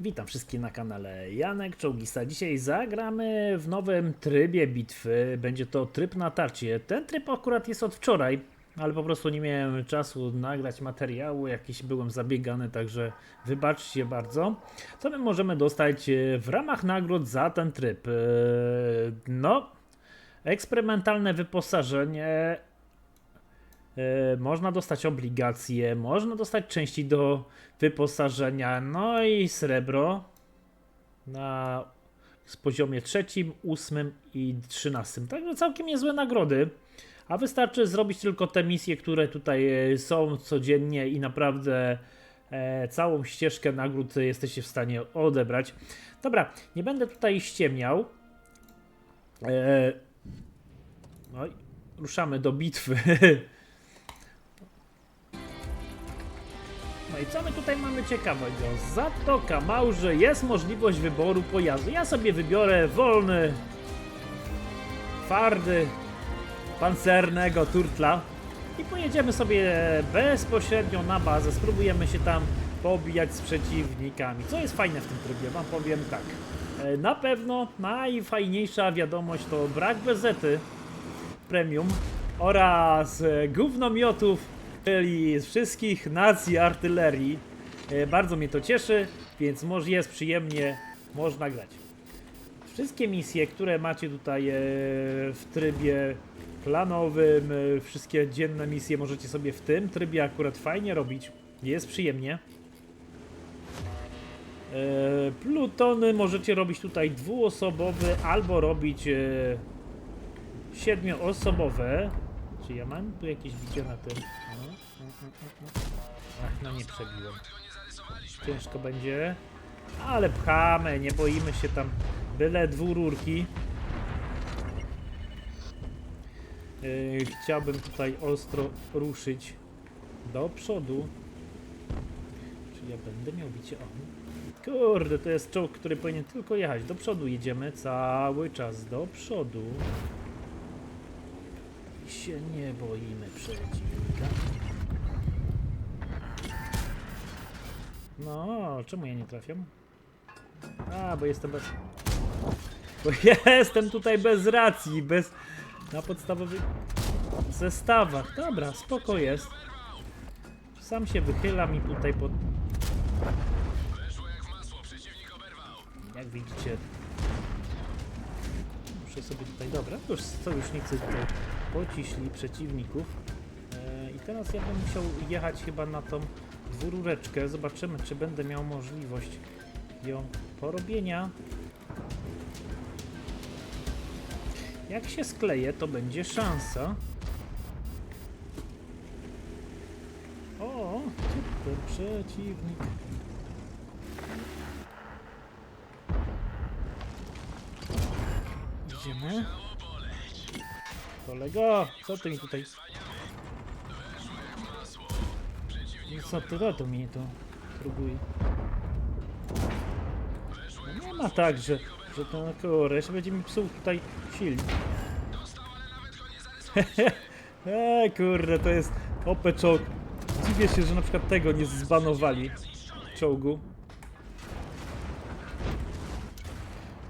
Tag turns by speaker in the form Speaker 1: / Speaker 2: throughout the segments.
Speaker 1: Witam wszystkich na kanale Janek Czołgista. Dzisiaj zagramy w nowym trybie bitwy. Będzie to tryb na tarcie. Ten tryb akurat jest od wczoraj, ale po prostu nie miałem czasu nagrać materiału. Jakiś byłem zabiegany, także wybaczcie bardzo. Co my możemy dostać e, w ramach nagród za ten tryb? E, No, eksperymentalne wyposażenie Można dostać obligacje, można dostać części do wyposażenia, no i srebro na z poziomie trzecim, ósmym i trzynastym. Także całkiem niezłe nagrody. A wystarczy zrobić tylko te misje, które tutaj e, są codziennie i naprawdę e, całą ścieżkę nagród jesteście w stanie odebrać. Dobra, nie będę tutaj ściemniał. E, no ruszamy do bitwy. No i co my tutaj mamy ciekawego? Zatoka Małże jest możliwość wyboru pojazdu. Ja sobie wybiorę wolny, twardy, pancernego turtla i pojedziemy sobie bezpośrednio na bazę. Spróbujemy się tam pobijać z przeciwnikami. Co jest fajne w tym trybie? Wam powiem tak. E, Na pewno najfajniejsza wiadomość to brak bezety premium oraz e, gównomiotów, czyli z wszystkich nacji artylerii. E, Bardzo mnie to cieszy, więc może jest przyjemnie, można grać. Wszystkie misje, które macie tutaj e, w trybie planowym, e, wszystkie dzienne misje możecie sobie w tym trybie akurat fajnie robić. Jest przyjemnie. Plutony możecie robić tutaj dwuosobowy albo robić siedmioosobowe. Czy ja mam tu jakieś widzę na tym? Ach, no nie przebiłem. Ciężko będzie. Ale pchamy, nie boimy się tam. Byle dwururki. Yy, chciałbym tutaj ostro ruszyć do przodu. Czy ja będę miał bicie? O. Kurde, to jest czołg, który powinien tylko jechać. Do przodu jedziemy cały czas. Do przodu. I się nie boimy przeciwnika. No, czemu ja nie trafiam? A, bo jestem bez... Bo jestem tutaj bez racji, bez... Na podstawowych zestawach. Dobra, spoko jest. Sam się wychylam i tutaj pod... Jak widzicie... Muszę sobie tutaj... Dobra, już sojusznicy tutaj pociśli przeciwników. E, I teraz ja bym musiał jechać chyba na tą dwurureczkę. Zobaczymy, czy będę miał możliwość ją porobienia. Jak się skleję, to będzie szansa. O, super przeciwnik. Idziemy. Kolego, co ty mi tutaj... No Co ty to mi to próbuje? No nie ma tak, że, że ten koreś będzie mi psuł tutaj silnik. Eee, kurde, to jest OP czołg. Dziwię się, że na przykład tego nie zbanowali czołgu.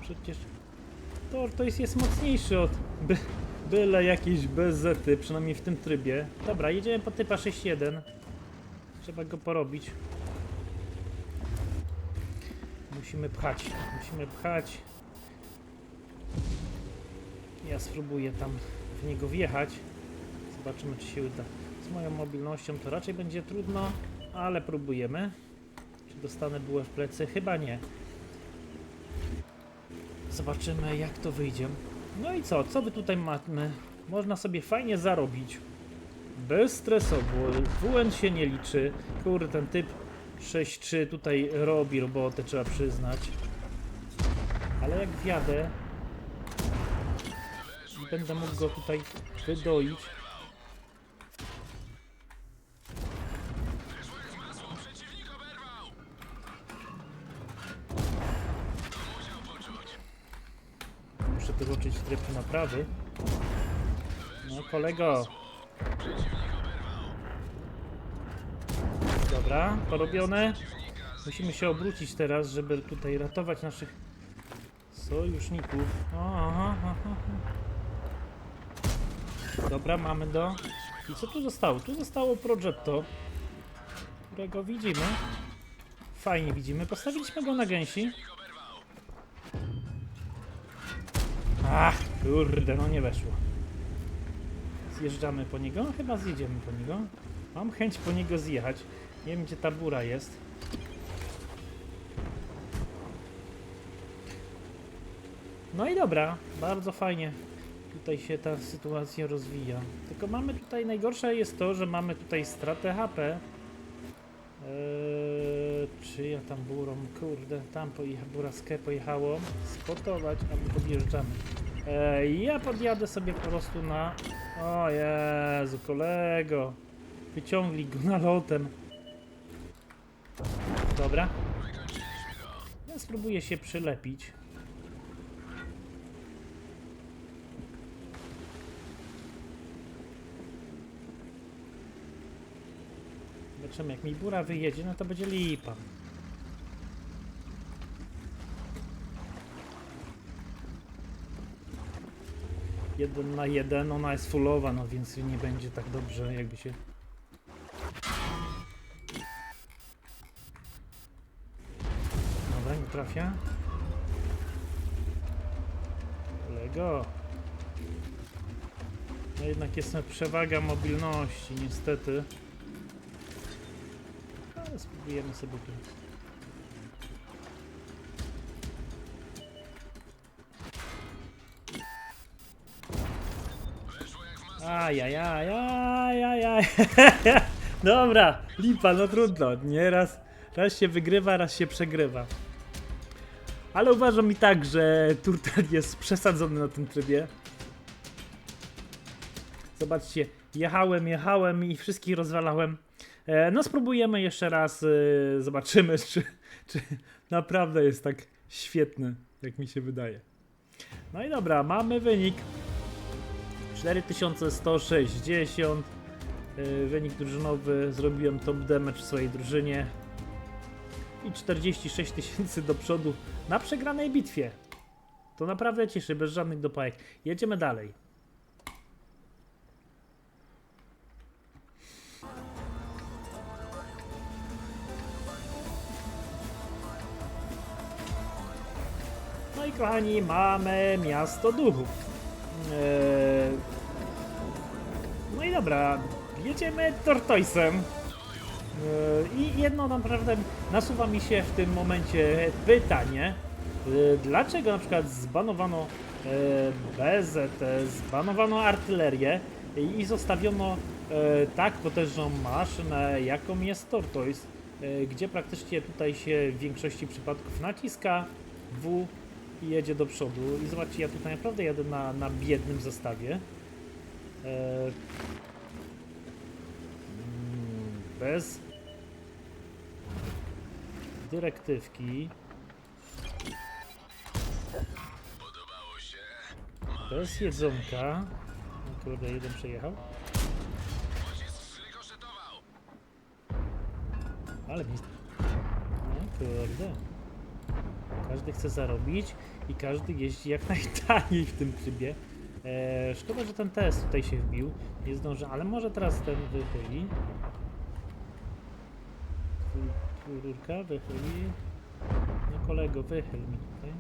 Speaker 1: Przecież to, to jest, jest mocniejszy od by, byle jakiejś bezety, przynajmniej w tym trybie. Dobra, jedziemy po typa 6.1. Trzeba go porobić. Musimy pchać, musimy pchać. Ja spróbuję tam w niego wjechać. Zobaczymy, czy się uda. Z moją mobilnością to raczej będzie trudno, ale próbujemy. Czy dostanę bułę w plecy? Chyba nie. Zobaczymy, jak to wyjdzie. No i co? Co wy tutaj mamy? Można sobie fajnie zarobić. Bezstresowo. WN się nie liczy. Kurde, ten typ 6-3 tutaj robi robotę, trzeba przyznać. Ale jak wjadę będę mógł go tutaj wydoić. Muszę wyłączyć tryb naprawy. No kolego. Dobra, porobione. Musimy się obrócić teraz, żeby tutaj ratować naszych sojuszników. Aha, aha. Dobra, mamy do... I co tu zostało? Tu zostało Progetto, którego widzimy. Fajnie widzimy. Postawiliśmy go na gęsi. Ach, kurde, no nie weszło. Zjeżdżamy po niego? Chyba zjedziemy po niego. Mam chęć po niego zjechać. Nie wiem, gdzie ta bura jest. No i dobra, bardzo fajnie. Tutaj się ta sytuacja rozwija. Tylko mamy tutaj, najgorsze jest to, że mamy tutaj stratę HP. Eee, czy ja tam burą, kurde, tam pojecha, buraskę pojechało. Spotować, a my podjeżdżamy. Eee, ja podjadę sobie po prostu na... O Jezu, kolego. Wyciągli go nalotem. Dobra. Ja spróbuję się przylepić. Zobaczymy, jak mi bura wyjedzie, no to będzie lipa. Jeden na jeden, ona jest fullowa, no więc nie będzie tak dobrze, jakby się... Dobra, nie trafia. Kolego. No jednak jest przewaga mobilności, niestety. Ale spróbujemy sobie tu. Ajajajajajaj. Dobra, lipa, no trudno. Raz się wygrywa, raz się przegrywa. Ale uważam i tak, że Turtle jest przesadzony na tym trybie. Zobaczcie, jechałem, jechałem i wszystkich rozwalałem. E, no spróbujemy jeszcze raz, e, zobaczymy, czy, czy naprawdę jest tak świetny, jak mi się wydaje. No i dobra, mamy wynik. 4160. e, Wynik drużynowy. Zrobiłem top damage w swojej drużynie. I 46 tysięcy do przodu na przegranej bitwie. To naprawdę cieszy, bez żadnych dopajek. Jedziemy dalej. No i kochani, mamy miasto duchów. Eee, No i dobra, jedziemy Tortoisem. Eee, I jedno naprawdę nasuwa mi się w tym momencie pytanie, eee, dlaczego na przykład zbanowano BZT, zbanowano artylerię i- zostawiono tak potężną maszynę, jaką jest Tortoise, gdzie praktycznie tutaj się w większości przypadków naciska W i jedzie do przodu. I zobaczcie, ja tutaj naprawdę jadę na, na biednym zestawie. E, mm, bez dyrektywki. Bez jedzonka. O kurde, jeden przejechał. Ale mi... O kurde. Każdy chce zarobić i każdy jeździ jak najtaniej w tym trybie. E, szkoda, że ten test tutaj się wbił. Nie zdążę, ale może teraz ten wychyli. Rurka wychyli. No kolego, wychyl mi tutaj.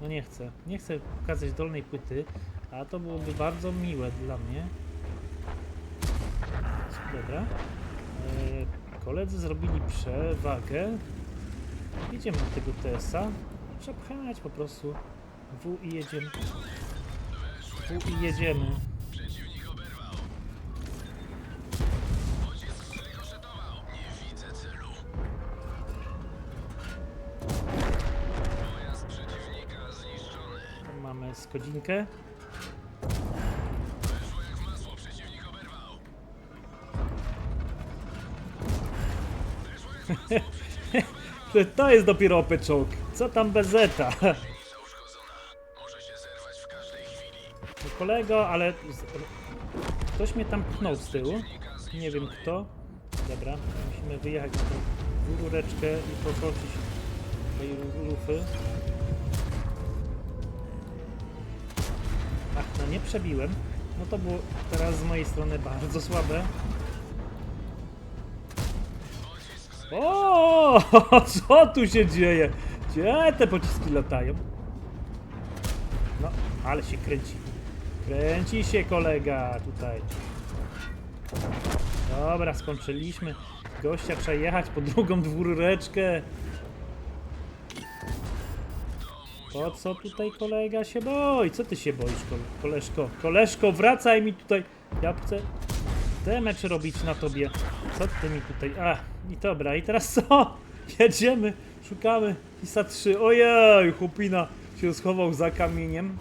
Speaker 1: No nie chcę. Nie chcę pokazać dolnej płyty, a to byłoby bardzo miłe dla mnie. Dobra. E, koledzy zrobili przewagę. Jedziemy do tego TS-a. Przepchać po prostu. W i jedziemy. W i jedziemy. Tam mamy skodzinkę. To- jest dopiero opyczok. Co tam bez zeta?
Speaker 2: Gliwca uszkodzona. Może się zerwać w każdej chwili.
Speaker 1: No kolego, ale... Ktoś mnie tam pchnął z tyłu. Nie wiem kto. Dobra, musimy wyjechać na tą rureczkę i potoczyć tej lufy. Ach, no nie przebiłem. No to było teraz z mojej strony bardzo słabe. O, co tu się dzieje? Gdzie te pociski latają? No, ale się kręci. Kręci się kolega tutaj. Dobra, skończyliśmy. Gościa trzeba jechać po drugą dwóreczkę. Po co tutaj kolega się boi? Co ty się boisz, kol- koleżko? Koleżko, wracaj mi tutaj. Ja chcę demecz robić na tobie. Co ty mi tutaj... A, i dobra, i teraz co? Jedziemy, szukamy ISA 3. Ojej, chłopina się schował za kamieniem.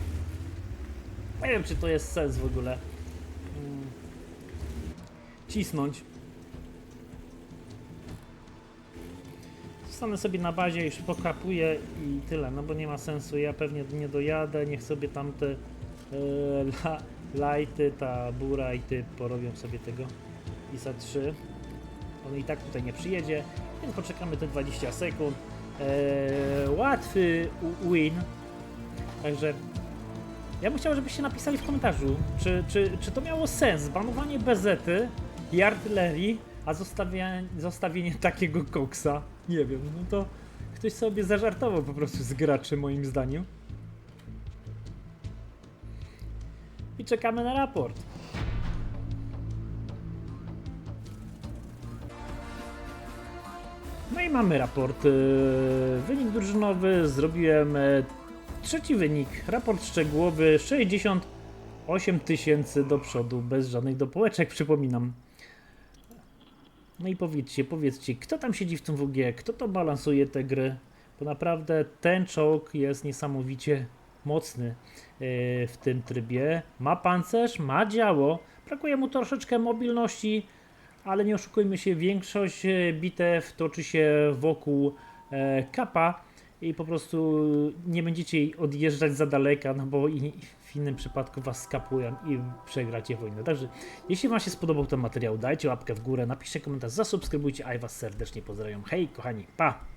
Speaker 1: Nie wiem, czy to jest sens w ogóle. Mm. Cisnąć. Zostanę sobie na bazie i szybko kapuję i tyle, no bo nie ma sensu. Ja pewnie nie dojadę, niech sobie tamte e, la, lighty, ta bura i ty porobią sobie tego ISA 3. On i tak tutaj nie przyjedzie, więc poczekamy te 20 sekund. E, łatwy win. Także ja bym chciał, żebyście napisali w komentarzu, czy, czy, czy to miało sens, banowanie bezety i artylerii, a zostawienie, zostawienie takiego koksa. Nie wiem, no to ktoś sobie zażartował po prostu z graczy moim zdaniem. I czekamy na raport. I mamy raport. Yy, Wynik drużynowy zrobiłem e, trzeci wynik. Raport szczegółowy 68 tysięcy do przodu, bez żadnych dopołeczek, przypominam. No i powiedzcie, powiedzcie, kto tam siedzi w tym WG, kto to balansuje te gry, bo naprawdę ten czołg jest niesamowicie mocny e, w tym trybie. Ma pancerz, ma działo, brakuje mu troszeczkę mobilności, ale nie oszukujmy się, większość e, bitew toczy się wokół e, kapa i po prostu nie będziecie odjeżdżać za daleka, no bo i w innym przypadku was skapują i przegracie wojnę. Także jeśli wam się spodobał ten materiał, dajcie łapkę w górę, napiszcie komentarz, zasubskrybujcie, a ja was serdecznie pozdrawiam. Hej kochani, pa!